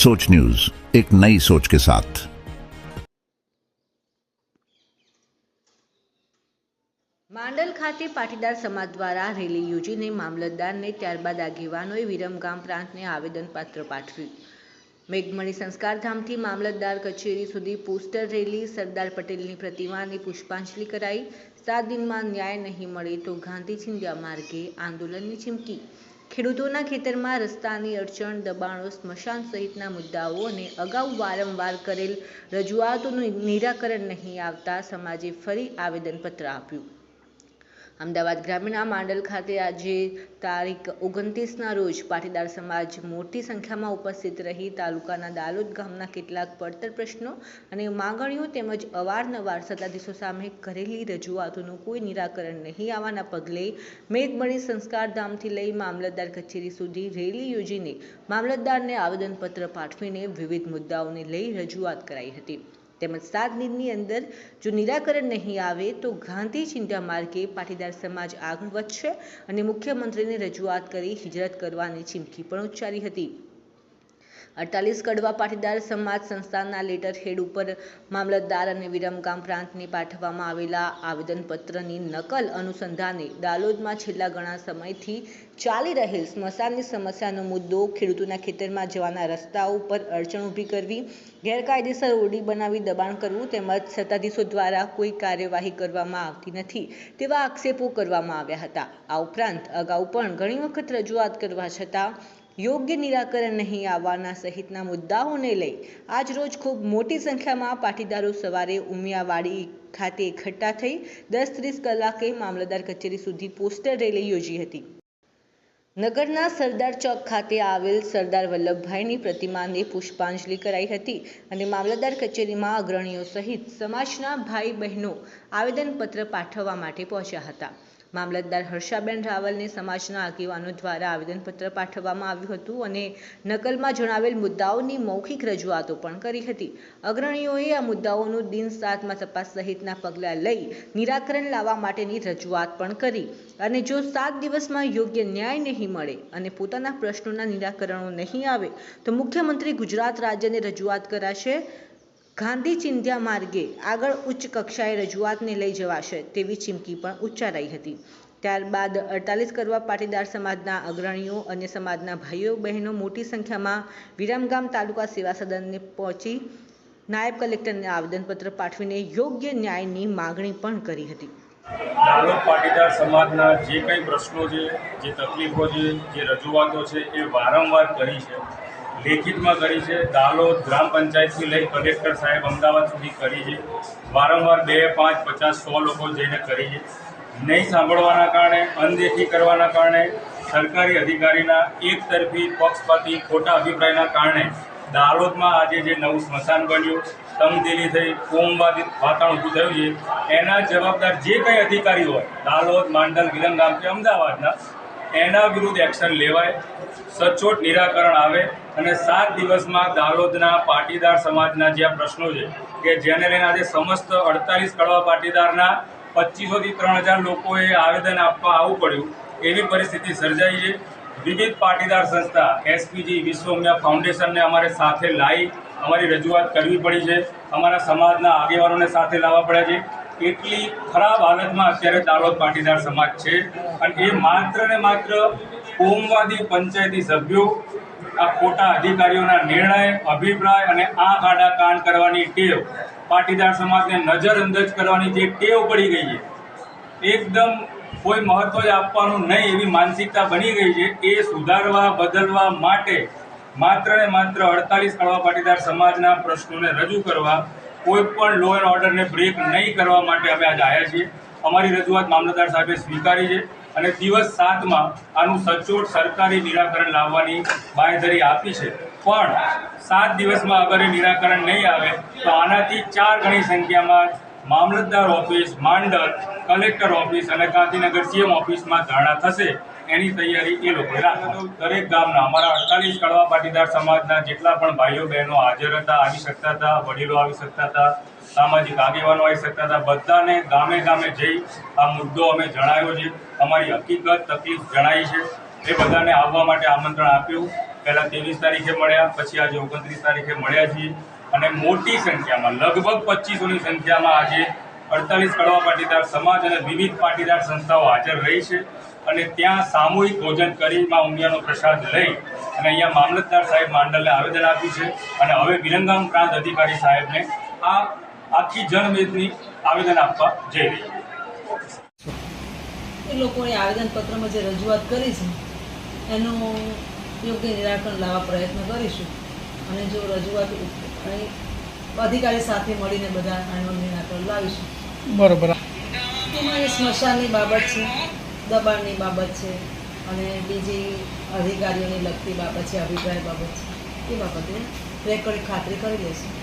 सोच न्यूज एक नई सोच के साथ માંડલ ખાતે પાટીદાર સમાજ દ્વારા રેલી યોજીને મામલતદારને ત્યારબાદ આગેવાનોએ વિરમગામ પ્રાંતને આવેદનપત્ર પાઠવ્યું મેઘમણી સંસ્કારધામથી મામલતદાર કચેરી સુધી પોસ્ટર રેલી સરદાર પટેલની પ્રતિમાને પુષ્પાંજલિ કરાઈ સાત દિનમાં ન્યાય નહીં મળે તો ગાંધી ચિંધ્યા માર્ગે આંદોલનની ચીમકી ખેડૂતોના ખેતરમાં રસ્તાની અડચણ, દબાણો, સ્મશાન સહિતના મુદ્દાઓ અને અગાઉ વારંવાર કરેલ રજૂઆતોનું નિરાકરણ નહીં આવતા સમાજે ફરી આવેદનપત્ર આપ્યું. અમદાવાદ ગ્રામીણના માંડલ ખાતે આજે તારીખ ઓગણત્રીસના રોજ પાટીદાર સમાજ મોટી સંખ્યામાં ઉપસ્થિત રહી તાલુકાના દાલોદ ગામના કેટલાક પડતર પ્રશ્નો અને માંગણીઓ તેમજ અવારનવાર સત્તાધીશો સામે કરેલી રજૂઆતોનું કોઈ નિરાકરણ નહીં આવવાના પગલે મેઘમણી સંસ્કારધામથી લઈ મામલતદાર કચેરી સુધી રેલી યોજીને મામલતદારને આવેદનપત્ર પાઠવીને વિવિધ મુદ્દાઓને લઈ રજૂઆત કરાઈ હતી. તેમજ સાત દિનની અંદર જો નિરાકરણ નહીં આવે તો ગાંધી ચિંતા માર્ગે પાટીદાર સમાજ આગળ વધશે અને મુખ્યમંત્રીને રજૂઆત કરી હિજરત કરવાની ચીમકી પણ ઉચ્ચારી હતી. અડતાલીસ કડવા પાટીદાર સમાજ સંસ્થાના લેટર હેડ ઉપર મામલતદાર અને વિરમગામ પ્રાંતને પાઠવવામાં આવેલા આવેદનપત્રની નકલ અનુસંધાને દાલોદમાં છેલ્લા ઘણા સમયથી ચાલી રહેલ સ્મશાનની સમસ્યાનો મુદ્દો ખેડૂતોના ખેતરમાં જવાના રસ્તાઓ પર અડચણ ઊભી કરવી, ગેરકાયદેસર ઓરડી બનાવી દબાણ કરવું તેમજ સત્તાધીશો દ્વારા કોઈ કાર્યવાહી કરવામાં આવતી નથી તેવા આક્ષેપો કરવામાં આવ્યા હતા. આ ઉપરાંત અગાઉ પણ ઘણી વખત રજૂઆત કરવા છતાં યોગ્ય નિરાકરણ નહીં આવવાના સહિતના મુદ્દાઓને લઈ આજરોજ ખૂબ મોટી સંખ્યામાં પાટીદારો સવારે ઉમિયાવાડી ખાતે એકઠા થઈ દસ ત્રીસ કલાકે મામલતદાર કચેરી સુધી પોસ્ટર રેલી યોજી હતી. નગરના સરદાર ચોક ખાતે આવેલ સરદાર વલ્લભભાઈની પ્રતિમાને પુષ્પાંજલિ કરાઈ હતી અને મામલતદાર કચેરીમાં અગ્રણીઓ સહિત સમાજના ભાઈ બહેનો આવેદનપત્ર પાઠવવા માટે પહોંચ્યા હતા. મામલતદાર હર્ષાબેન રાવલને સમાજના આગેવાનો દ્વારા આવેદનપત્ર પાઠવવામાં આવ્યું હતું અને નકલમાં જણાવેલ મુદ્દાઓની મૌખિક રજૂઆતો પણ કરી હતી. અગ્રણીઓએ આ મુદ્દાઓનું દિન સાતમાં તપાસ સહિતના પગલાં લઈ નિરાકરણ લાવવા માટેની રજૂઆત પણ કરી અને જો સાત દિવસમાં યોગ્ય ન્યાય નહીં મળે અને પોતાના પ્રશ્નોના નિરાકરણો નહીં આવે તો મુખ્યમંત્રી ગુજરાત રાજ્યને રજૂઆત કરાશે. ગાંધી ચિંધ્યા માર્ગે આગળ ઉચ્ચ કક્ષાએ રજૂઆતને લઈ જવાશે તેવી ચીમકી પણ ઉચ્ચારાઈ હતી. ત્યારબાદ અડતાલીસ કરવા પાટીદાર સમાજના અગ્રણીઓ અને સમાજના ભાઈઓ, બહેનો મોટી સંખ્યામાં વિરમગામ તાલુકા સેવા સદનને પહોંચી નાયબ કલેક્ટરને આવેદનપત્ર પાઠવીને યોગ્ય ન્યાયની માગણી પણ કરી હતી. દાલોદ પાટીદાર સમાજના જે કંઈ પ્રશ્નો છે, જે તકલીફો છે, જે રજૂઆતો છે, એ વારંવાર કરી છે. લેખિતમાં કરી છે. દાલોદ ગ્રામ પંચાયતથી લઈ કલેક્ટર સાહેબ અમદાવાદ સુધી કરી છે. વારંવાર બે, પાંચ, પચાસ, સો લોકો જઈને કરી છે. નહીં સાંભળવાના કારણે, અનદેખી કરવાના કારણે, સરકારી અધિકારીના એક તરફી પક્ષપાતી ખોટા અભિપ્રાયના કારણે દાલોદમાં આજે જે નવું સ્મશાન બન્યું, તમદિલી થઈ કોમવાદી વાતાવરણ ઊભું થયું છે, એના જવાબદાર જે કંઈ અધિકારી હોય દાલોદ માંડલ વિલંગામ કે અમદાવાદના એના વિરુદ્ધ એક્શન લેવાય, સચોટ નિરાકરણ આવે અને સાત દિવસમાં દાલોદના પાટીદાર સમાજના જે આ પ્રશ્નો છે કે જેને લઈને આજે સમસ્ત અડતાલીસ કડવા પાટીદારના પચીસોથી ત્રણ હજાર લોકોએ આવેદન આપવા આવવું પડ્યું, એવી પરિસ્થિતિ સર્જાઈ છે. વિવિધ પાટીદાર સંસ્થા, એસપીજી, વિશ્વમ્યા ફાઉન્ડેશનને અમારે સાથે લાવી અમારી રજૂઆત કરવી પડી છે. અમારા સમાજના આગેવાનોને સાથે લાવવા પડ્યા છે. એટલી ખરાબ હાલતમાં અત્યારે દાલોદ પાટીદાર સમાજ છે અને એ માત્ર ને માત્ર કોમવાદી પંચાયતી સભ્યો, આ ખોટા અધિકારીઓના નિર્ણય, અભિપ્રાય અને આંખ આડા કાન કરવાની ટેવ પાટીદાર સમાજને નજરઅંદાજ કરવાની જે ટેવ પડી ગઈ છે, એકદમ કોઈ મહત્વ આપવાનું નહીં એવી માનસિકતા બની ગઈ છે, એ સુધારવા, બદલવા માટે માત્ર ને માત્ર અડતાલીસ કડવા પાટીદાર સમાજના પ્રશ્નોને રજૂ કરવા કોઈ પણ લો એન્ડ ઓર્ડરને બ્રેક નહીં કરવા માટે અમે આજે આવ્યા છીએ. અમારી રજૂઆત મામલતદાર સાહેબે સ્વીકારી છે અને દિવસ સાતમાં આનું સચોટ સરકારી નિરાકરણ લાવવાની બાંયધરી આપી છે. પણ સાત દિવસમાં અગર એ નિરાકરણ નહીં આવે, તો આનાથી ચાર ગણી સંખ્યામાં મામલતદાર ઓફિસ માંડલ કલેક્ટર ઓફિસ અને ગાંધીનગર સીએમ ઓફિસમાં ધરણા થશે. એની તૈયારી એ લોકોએ રાખી દરેક ગામના અમારા અડતાલીસ કડવા પાટીદાર સમાજના જેટલા પણ ભાઈઓ, બહેનો હાજર હતા, આવી શકતા હતા, વડીલો આવી શકતા હતા, સામાજિક આગેવાનો આવી શકતા હતા, બધાને ગામે ગામે જઈ આ મુદ્દો અમે જણાવ્યો છે. અમારી હકીકત, તકલીફ જણાવી છે. એ બધાને આવવા માટે આમંત્રણ આપ્યું. પહેલાં ત્રેવીસ તારીખે મળ્યા, પછી આજે ઓગણત્રીસ તારીખે મળ્યા છીએ. અને મોટી સંખ્યામાં, લગભગ પચીસોની સંખ્યામાં આજે અડતાલીસ કડવા પાટીદાર સમાજ અને વિવિધ પાટીદાર સંસ્થાઓ હાજર રહી છે. અને ત્યાં સામૂહિક ભોજન કરી માં ઉમિયાનો પ્રસાદ લઈ અને અહીંયા મામલતદાર સાહેબ માંડલને આવેદન આપ્યું છે અને હવે વિરંગામ પ્રાંત અધિકારી સાહેબને આ આખી જનમેદની આવેદન આપવા જઈ રહી એ લોકોએ આવેદનપત્રમાં જે રજૂઆત કરી છે એનું યોગ્ય નિરાકરણ લાવવા પ્રયત્ન કરીશું. અને જો રજૂઆત અધિકારી સાથે મળીને બધા આનો નિરાકરણ લાવીશું. બરોબર. સ્મશાનની બાબત છે. દબાણની બાબત છે અને બીજી અધિકારીઓની લગતી બાબત છે, અભિપ્રાય બાબત છે, એ બાબતે રેકોર્ડ ખાતરી કરી લઈશું